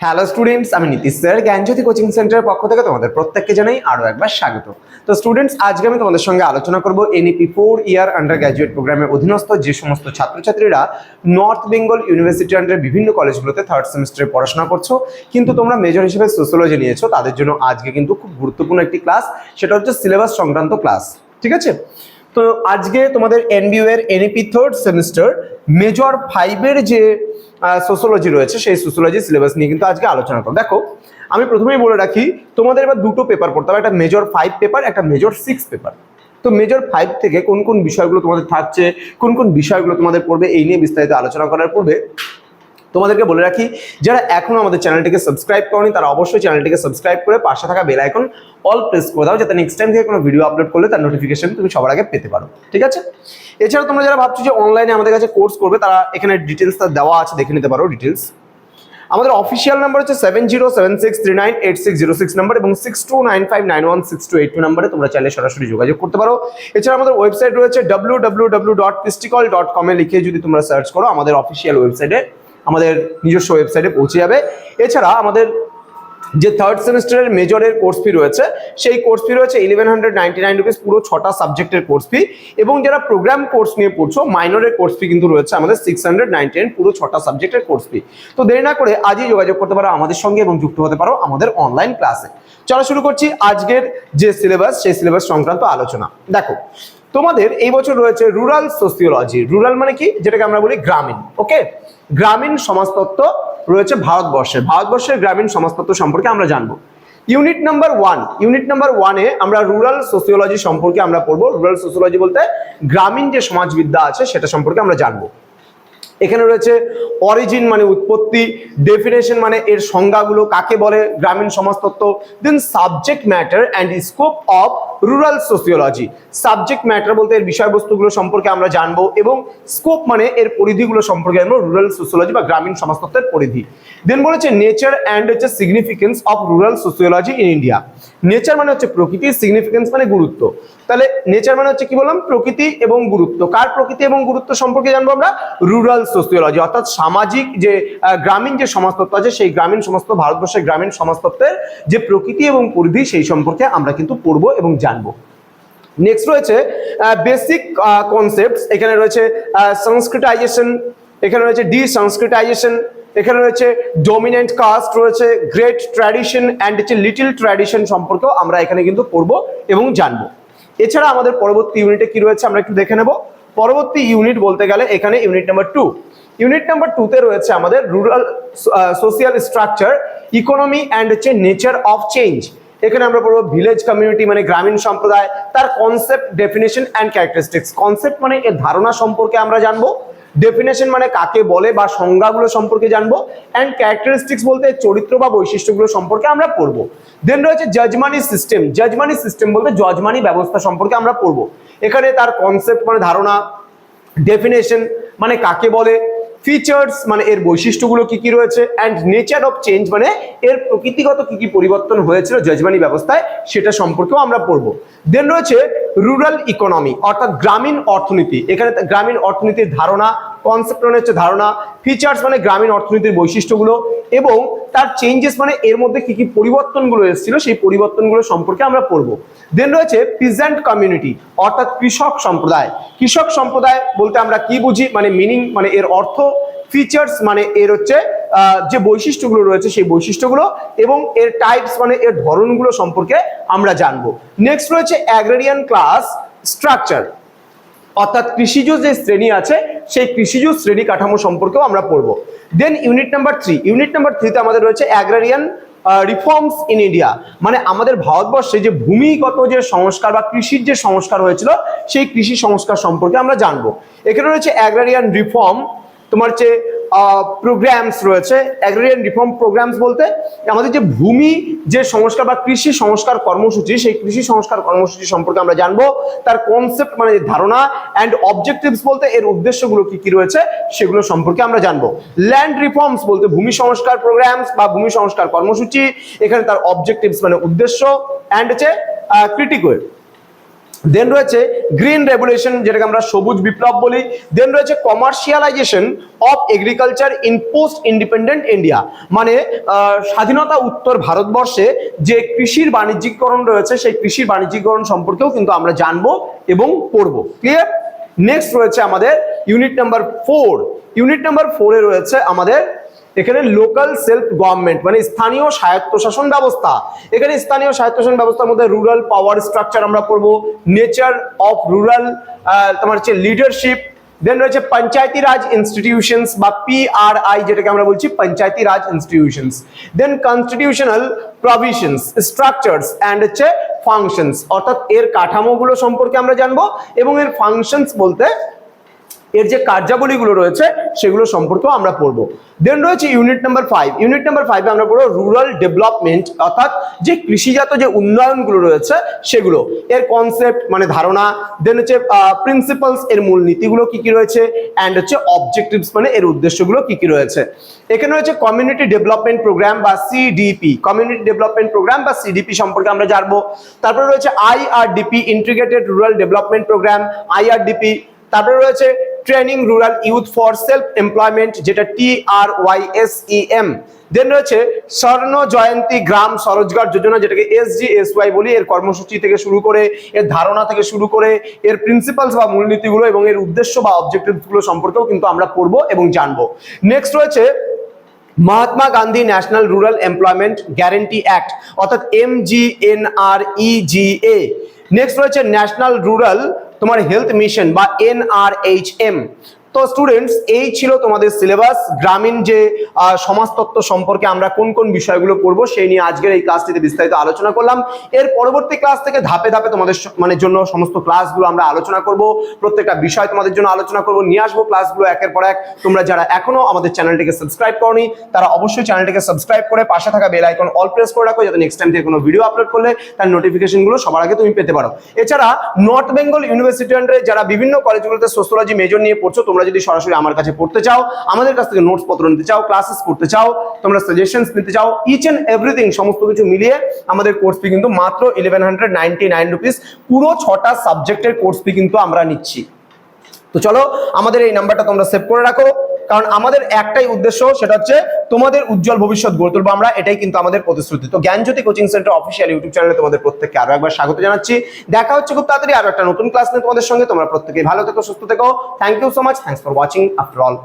Hello students আমি Nitish sir, জ্ঞানজ্যোতি coaching সেন্টারের পক্ষ থেকে তোমাদের প্রত্যেককে জানাই আরও একবার স্বাগত। তো স্টুডেন্টস আজকে আমি তোমাদের সঙ্গে আলোচনা করব NEP four year undergraduate প্রোগ্রামের অধীনস্থ যে সমস্ত ছাত্রছাত্রীরা নর্থ বেঙ্গল ইউনিভার্সিটি আন্ডার বিভিন্ন কলেজগুলোতে থার্ড সেমিস্টারে পড়াশোনা করছ। কিন্তু তোমরা মেজর হিসেবে সোশ্যোলজি নিয়েছো, তাদের জন্য আজকে কিন্তু খুব গুরুত্বপূর্ণ একটি ক্লাস সেটা হচ্ছে সিলেবাস সংক্রান্ত ক্লাস ঠিক আছে? তো আজকে তোমাদের এনবিইউ এর এনইপি থার্ড সেমিস্টার মেজর ফাইভের যে সোশ্যোলজি রয়েছে, সেই সোশ্যোলজি সিলেবাস নিয়ে কিন্তু আজকে আলোচনা করব। দেখো, আমি প্রথমেই বলে রাখি, তোমাদের এবার দুটো পেপার পড়তে হবে, একটা মেজর ফাইভ পেপার একটা মেজর সিক্স পেপার তো মেজর ফাইভ থেকে কোন কোন বিষয়গুলো তোমাদের থাকছে, কোন কোন বিষয়গুলো তোমাদের পড়বে, এই নিয়ে বিস্তারিত আলোচনা করার পূর্বে তোমাদেরকে বলে রাখি, যারা এখনও আমাদের চ্যানেলটিকে সাবস্ক্রাইব করনি, তারা অবশ্যই চ্যানেলটিকে সাবস্ক্রাইব করে পাশে থাকা বেল আইকন অল প্রেস করে দাও, যাতে নেক্সট টাইম থেকে কোনো ভিডিও আপলোড করলে তার নোটিফিকেশন তুমি সবার আগে পেতে পারো, ঠিক আছে? এছাড়া তোমরা যারা ভাবছ যে অনলাইনে আমাদের কাছে কোর্স করবে, তারা এখানে ডিটেলসটা দেওয়া আছে, দেখে নিতে পারো ডিটেলস আমাদের অফিসিয়াল নাম্বার হচ্ছে seven zero seven six three nine eight six zero six number এবং six two nine five nine one six two eight two নাম্বারে তোমরা চাইলে সরাসরি যোগাযোগ করতে পারো। এছাড়া আমাদের ওয়েবসাইট রয়েছে ডাব্লু ডাব্লু ডাব্লু ডট পিস্টিকল ডট কমে লিখে যদি তোমরা সার্চ করো, আমাদের অফিসিয়াল ওয়েবসাইটে আমাদের নিজস্ব ওয়েবসাইটে পৌঁছে যাবে। এছাড়া আমাদের যে থার্ড সেমিস্টারের মেজরের কোর্স ফি রয়েছে, সেই কোর্স ফি রয়েছে eleven hundred ninety nine rupees পুরো ছটা সাবজেক্টের কোর্স ফি এবং যারা প্রোগ্রাম কোর্স নিয়ে পড়ছো মাইনরের কোর্স ফি কিন্তু রয়েছে আমাদের সিক্স হান্ড্রেড নাইনটি নাইন পুরো ছটা সাবজেক্টের কোর্স ফি তো দেরি না করে আজই যোগাযোগ করতে পারো আমাদের সঙ্গে এবং যুক্ত হতে পারো আমাদের অনলাইন ক্লাসে চলো শুরু করছি আজকের যে সিলেবাস সেই সিলেবাস সংক্রান্ত আলোচনা। দেখো তোমাদের এই বছর রয়েছে রুরাল সোসিওলজি রুরাল মানে কি? যেটাকে আমরা বলি গ্রামীণ ওকে গ্রামীণ সমাজতত্ত্ব রয়েছে ভারতবর্ষে। ভারতবর্ষের গ্রামীণ সমাজতত্ত্ব সম্পর্কে আমরা জানব। Unit number one unit number ওয়ানে আমরা রুরাল সোসিওলজি সম্পর্কে আমরা পড়ব। রুরাল সোসিওলজি বলতে গ্রামীণ যে সমাজবিদ্যা আছে, সেটা সম্পর্কে আমরা জানব। এখানে রয়েছে অরিজিন মানে উৎপত্তি ডেফিনেশন মানে এর সংজ্ঞাগুলো, কাকে বলে, গ্রামীণ সমাজতত্ত্ব then subject matter and scope of rural sociology subject matter বলতে এর বিষয়বস্তুগুলো সম্পর্কে আমরা জানব এবং স্কোপ মানে এর পরিধিগুলো সম্পর্কে জানব রুরাল সোসিওলজি বা গ্রামীণ সমাজতত্ত্বের পরিধি। দেন বলেছে নেচার অ্যান্ড হচ্ছে significance of rural sociology in India nature মানে হচ্ছে প্রকৃতি সিগনিফিকেন্স মানে গুরুত্ব। তাহলে নেচার মানে হচ্ছে কি বললাম? প্রকৃতি এবং গুরুত্ব। কার প্রকৃতি এবং গুরুত্ব সম্পর্কে জানব আমরা? রুরাল সোসিওলজি অর্থাৎ সামাজিক যে গ্রামীণ যে সমাজতত্ত্ব আছে, সেই গ্রামীণ সমাজতত্ত্ব ভারতবর্ষের গ্রামীণ সমাজতত্ত্বের যে প্রকৃতি এবং পরিধি, সেই সম্পর্কে আমরা কিন্তু পড়ব এবং জানব। নেক্সট রয়েছে বেসিক কনসেপ্টস এখানে রয়েছে সংস্কৃতাইজেশন এখানে রয়েছে ডি সংস্কৃতাইজেশন এখানে রয়েছে ডোমিনেন্ট কাস্ট রয়েছে গ্রেট ট্র্যাডিশন অ্যান্ড হচ্ছে লিটিল ট্র্যাডিশন সম্পর্কেও আমরা এখানে কিন্তু পড়ব এবং জানব। এছাড়া আমাদের পরবর্তী ইউনিটে কি রয়েছে, আমরা একটু দেখে নেব। পরবর্তী ইউনিট বলতে গেলে এখানে unit number two unit number টুতে রয়েছে আমাদের rural social structure economy and হচ্ছে নেচার অফ চেঞ্জ এখানে আমরা পড়ব ভিলেজ কমিউনিটি মানে গ্রামীণ সম্প্রদায়, তার concept definition and characteristics concept মানে এর ধারণা সম্পর্কে আমরা জানব ডেফিনেশন মানে কাকে বলে বা সংজ্ঞাগুলো সম্পর্কে জানব অ্যান্ড ক্যারেক্টারিস্টিক্স বলতে চরিত্র বা বৈশিষ্ট্যগুলো সম্পর্কে আমরা পড়ব। দেন রয়েছে জাজমানি সিস্টেম জাজমানি সিস্টেম বলতে জজমানি ব্যবস্থা সম্পর্কে আমরা পড়ব। এখানে তার কনসেপ্ট মানে ধারণা ডেফিনেশন মানে কাকে বলে ফিচার্স মানে এর বৈশিষ্ট্যগুলো কি কি রয়েছে অ্যান্ড নেচার অফ চেঞ্জ মানে এর প্রকৃতিগত কি কি পরিবর্তন হয়েছিল জজমানি ব্যবস্থায়, সেটা সম্পর্কেও আমরা পড়ব। দেন রয়েছে রুরাল ইকোনমি অর্থাৎ গ্রামীণ অর্থনীতি। এখানে গ্রামীণ অর্থনীতির ধারণা কনসেপ্ট মানে হচ্ছে ধারণা ফিচার্স মানে গ্রামীণ অর্থনীতির বৈশিষ্ট্যগুলো এবং তার চেঞ্জেস মানে এর মধ্যে কি কি পরিবর্তনগুলো এসেছিল, সেই পরিবর্তনগুলো সম্পর্কে আমরা পড়ব। দেন রয়েছে পিজেন্ট কমিউনিটি অর্থাৎ কৃষক সম্প্রদায়। কৃষক সম্প্রদায় বলতে আমরা কি বুঝি? মানে মিনিং মানে এর অর্থ ফিচার্স মানে এর হচ্ছে যে বৈশিষ্ট্যগুলো রয়েছে সেই বৈশিষ্ট্যগুলো এবং এর টাইপস মানে এর ধরনগুলো সম্পর্কে আমরা জানব। নেক্সট রয়েছে অ্যাগ্রেরিয়ান ক্লাস স্ট্রাকচার অর্থাৎ কৃষিজ যে শ্রেণি আছে সেই কৃষিজ শ্রেণি কাঠামো সম্পর্কেও আমরা পড়ব। Then unit number three unit number থ্রিতে আমাদের রয়েছে অ্যাগ্রারিয়ান রিফর্মস ইন ইন্ডিয়া মানে আমাদের ভারতবর্ষে যে ভূমিগত যে সংস্কার বা কৃষির যে সংস্কার হয়েছিল, সেই কৃষি সংস্কার সম্পর্কে আমরা জানব। এখানে রয়েছে অ্যাগ্রারিয়ান রিফর্ম তোমার হচ্ছে প্রোগ্রামস রয়েছে অ্যাগ্রেরিয়ান রিফর্ম প্রোগ্রামস বলতে আমাদের যে ভূমি, যে সংস্কার বা কৃষি সংস্কার কর্মসূচি, সেই কৃষি সংস্কার কর্মসূচি সম্পর্কে আমরা জানব। তার কনসেপ্ট মানে ধারণা অ্যান্ড অবজেক্টিভস বলতে এর উদ্দেশ্যগুলো কি কি রয়েছে, সেগুলো সম্পর্কে আমরা জানব। ল্যান্ড রিফর্মস বলতে ভূমি সংস্কার প্রোগ্রামস বা ভূমি সংস্কার কর্মসূচি, এখানে তার অবজেক্টিভস মানে উদ্দেশ্য অ্যান্ড হচ্ছে ক্রিটিকোয়েড দেন রয়েছে গ্রিন রেভলিউশন যেটাকে আমরা সবুজ বিপ্লব বলি। দেন রয়েছে commercialization of agriculture in post independent India মানে স্বাধীনতা উত্তর ভারতবর্ষে যে কৃষির বাণিজ্যিকরণ রয়েছে, সেই কৃষির বাণিজ্যিকরণ সম্পর্কেও কিন্তু আমরা জানব এবং পড়ব। ক্লিয়ার নেক্সট রয়েছে আমাদের unit number four unit number ফোরে রয়েছে আমাদের এখানে লোকাল সেলফ গভর্নমেন্ট মানে স্থানীয় স্বায়ত্তশাসন ব্যবস্থা। এখানে স্থানীয় স্বায়ত্তশাসন ব্যবস্থার মধ্যে রুরাল পাওয়ার স্ট্রাকচার আমরা পড়ব নেচার অফ রুরাল তোমার হচ্ছে লিডারশিপ দেন রয়েছে পঞ্চায়েতি রাজ ইনস্টিটিউশনস বা পিআরআই যেটাকে আমরা বলছি Panchayati Raj institutions then constitutional provisions structures and হচ্ছে ফাংশনস অর্থাৎ এর কাঠামোগুলো সম্পর্কে আমরা জানব, এবং এর ফাংশনস বলতে এর যে কার্যাবলীগুলো রয়েছে, সেগুলো সম্পর্কেও আমরা পড়ব। দেন রয়েছে unit number five unit number ফাইভে আমরা পড়ব রুরাল ডেভেলপমেন্ট অর্থাৎ যে কৃষিজাত যে উন্নয়নগুলো রয়েছে, সেগুলো। এর কনসেপ্ট মানে ধারণা দেন হচ্ছে প্রিন্সিপালস এর মূল নীতিগুলো কি কি রয়েছে অ্যান্ড হচ্ছে অবজেক্টিভস মানে এর উদ্দেশ্যগুলো কি কি রয়েছে। এখানে রয়েছে কমিউনিটি ডেভেলপমেন্ট প্রোগ্রাম বা সিডিপি কমিউনিটি ডেভেলপমেন্ট প্রোগ্রাম বা সিডিপি সম্পর্কে আমরা জানব। তারপরে রয়েছে IRDP integrated rural development programme IRDP তারপরে রয়েছে training rural youth for self employment যেটা T R Y S E M then রয়েছে স্বর্ণ জয়ন্তী গ্রাম স্বরোজগার যোজনা, যেটাকে এস জি এস ওয়াই বলি। এর কর্মসূচি থেকে শুরু করে, এর ধারণা থেকে শুরু করে, এর প্রিন্সিপালস বা মূলনীতিগুলো এবং এর উদ্দেশ্য বা অবজেক্টিভসগুলো সম্পর্কেও কিন্তু আমরা পড়ব এবং জানব। নেক্সট রয়েছে Mahatma Gandhi national rural employment guarantee act অর্থাৎ M G N R E G A next রয়েছে ন্যাশনাল রুরাল তোমার হেলথ মিশন বা এন আর এইচ এম তো স্টুডেন্টস এই ছিল তোমাদের সিলেবাস গ্রামীণ যে সমাজতত্ত্ব সম্পর্কে আমরা কোন কোন বিষয়গুলো পড়ব, সেই নিয়ে আজকের এই ক্লাসটিতে বিস্তারিত আলোচনা করলাম। এর পরবর্তী ক্লাস থেকে ধাপে ধাপে তোমাদের মানে জন্য সমস্ত ক্লাসগুলো আমরা আলোচনা করব, প্রত্যেকটা বিষয় তোমাদের জন্য আলোচনা করব, নিয়ে আসব ক্লাসগুলো একের পর এক। তোমরা যারা এখনও আমাদের চ্যানেলটিকে সাবস্ক্রাইব করনি, তারা অবশ্যই চ্যানেলটিকে সাবস্ক্রাইব করে পাশে থাকা বেল আইকন অল প্রেস করে রাখো, যাতে নেক্সট টাইম থেকে কোনো ভিডিও আপলোড করলে তার নোটিফিকেশনগুলো সবার আগে তুমি পেতে পারো। এছাড়া নর্থ বেঙ্গল ইউনিভার্সিটি আন্ডারে যারা বিভিন্ন কলেজগুলোতে সোশ্যোলজি মেজর নিয়ে পড়ছো, তোমরা যদি সরাসরি আমার কাছে পড়তে চাও, আমাদের কাছ থেকে নোটস পত্র নিতে চাও ক্লাসেস করতে চাও, তোমরা সাজেশনস নিতে চাও ইচ এন্ড এভরিথিং সমস্ত কিছু মিলিয়ে আমাদের কোর্স ফি কিন্তু মাত্র eleven hundred ninety nine rupees পুরো ছটা সাবজেক্টের কোর্স ফি কিন্তু আমরা নিচ্ছি। তো চলো, আমাদের এই নাম্বারটা তোমরা সেভ করে রাখো। কারণ আমাদের একটাই উদ্দেশ্য সেটা হচ্ছে তোমাদের উজ্জ্বল ভবিষ্যৎ গড়ে তুলবো আমরা, এটাই কিন্তু আমাদের প্রতিশ্রুতি। তো Gyanjyoti coaching centre official YouTube চ্যানেলে তোমাদের প্রত্যেককে আরও একবার স্বাগত জানাচ্ছি। দেখা হচ্ছে খুব তাড়াতাড়ি আরও একটা নতুন ক্লাস নিয়ে তোমাদের সঙ্গে। তোমরা প্রত্যেকেই ভালো থেকো, সুস্থ থেকো। Thank you so much thanks for watching after all